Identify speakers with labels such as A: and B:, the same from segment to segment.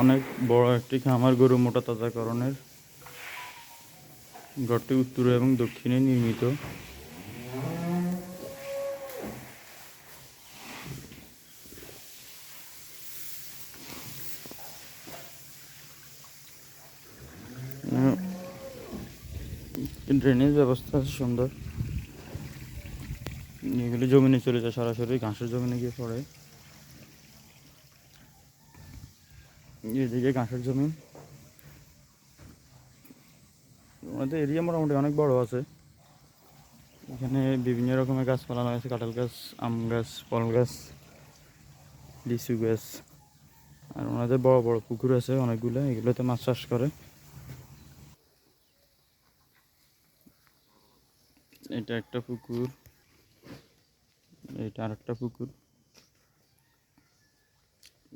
A: অনেক বড় একটি খামার গরু মোটা তাজাকরণের ঘরটি উত্তর এবং দক্ষিণে নির্মিত। ড্রেনেজ ব্যবস্থা আছে সুন্দর। এগুলি জমিনে চলে যায়, সরাসরি ঘাসের জমিনে গিয়ে পড়ে। এদিকে ঘাসের জমি। আমাদের এরিয়া মোটামুটি অনেক বড় আছে। এখানে বিভিন্ন রকমের গাছ ফলানো হয়েছে কাঁঠাল গাছ, আম গাছ, ফল গাছ, লিচু গাছ। আর ওনাদের বড় বড় পুকুর আছে অনেকগুলো, এগুলোতে মাছ চাষ করে। এটা একটা পুকুর, এটা আরেকটা পুকুর।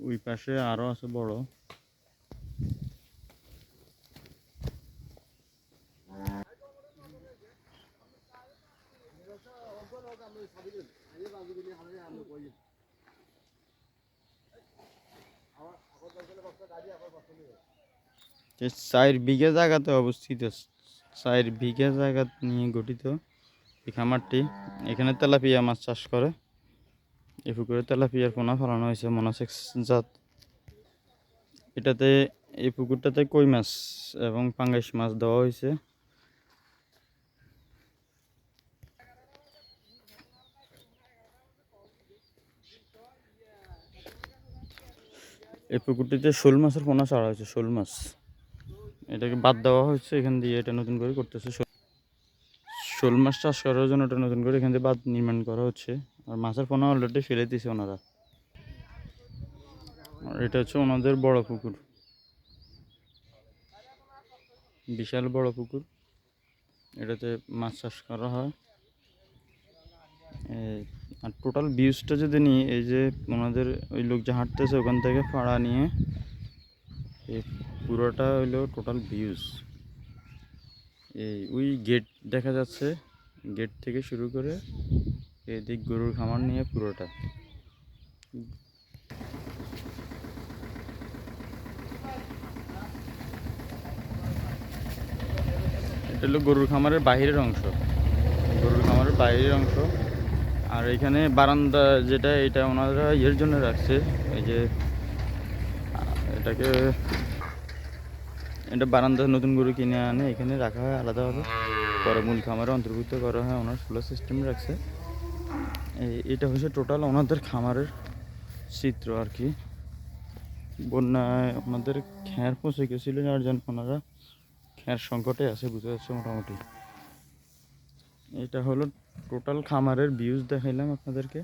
A: ওই পাশে আরও আছে বড়। চার বিঘা জায়গাতে অবস্থিত। চার বিঘা জায়গা নিয়ে গঠিত এই খামারটি। এখানে তেলাপিয়া মাছ চাষ করে। এই পুকুরে তেলাপিয়ার পোনা ফেলানো হয়েছে, মনাসেক্স জাত। এটাতে এই পুকুরটাতে কই মাছ এবং পাঙ্গাইশ মাছ দেওয়া হয়েছে। এই পুকুরটিতে শোল মাছের পোনা ছাড়া হয়েছে, শোল মাছ। এটাকে বাদ দেওয়া হয়েছে, এখান দিয়ে এটা নতুন করে করতেছে শোল। মাছ চাষ করার জন্য এটা নতুন করে এখান দিয়ে বাদ নির্মাণ করা হচ্ছে। আর মাছের পোনা অলরেডি ফেলে দিয়েছে ওনারা। আর এটা হচ্ছে ওনাদের বড় পুকুর। বিশাল বড় পুকুর। এটাতে মাছ চাষ করা হয়। আর টোটাল ভিউজটা যদি নিই, এই যে ওনাদের ওই লোক যে হাঁটতেছে ওখান থেকে ফাড়া নিয়ে এই পুরোটা হইল টোটাল ভিউজ এই ওই গেট দেখা যাচ্ছে গেট থেকে শুরু করে এদিক গরুর খামার নিয়ে পুরোটা। এটা হলো গরুর খামারের বাইরের অংশ। গরুর খামারের বাইরের অংশ। আর এখানে বারান্দা যেটা, এটা ওনারা ইয়ের জন্য রাখছে। এই যে, এটাকে, এটা বারান্দা নতুন গরু কিনে আনে, এখানে রাখা হয় আলাদাভাবে। পরে মূল খামারে অন্তর্ভুক্ত করা হয়, ওনার সোলার সিস্টেম রাখছে। এটা হচ্ছে টোটাল ওনাদের খামারের চিত্র আর কি। বন্যায় ওনাদের খ্যার পচে গেছিলেন আর যেন ওনারা খ্যার সংকটে আছে বুঝতে যাচ্ছে মোটামুটি। এটা হলো টোটাল খামারের ভিউজ দেখাইলাম আপনাদেরকে।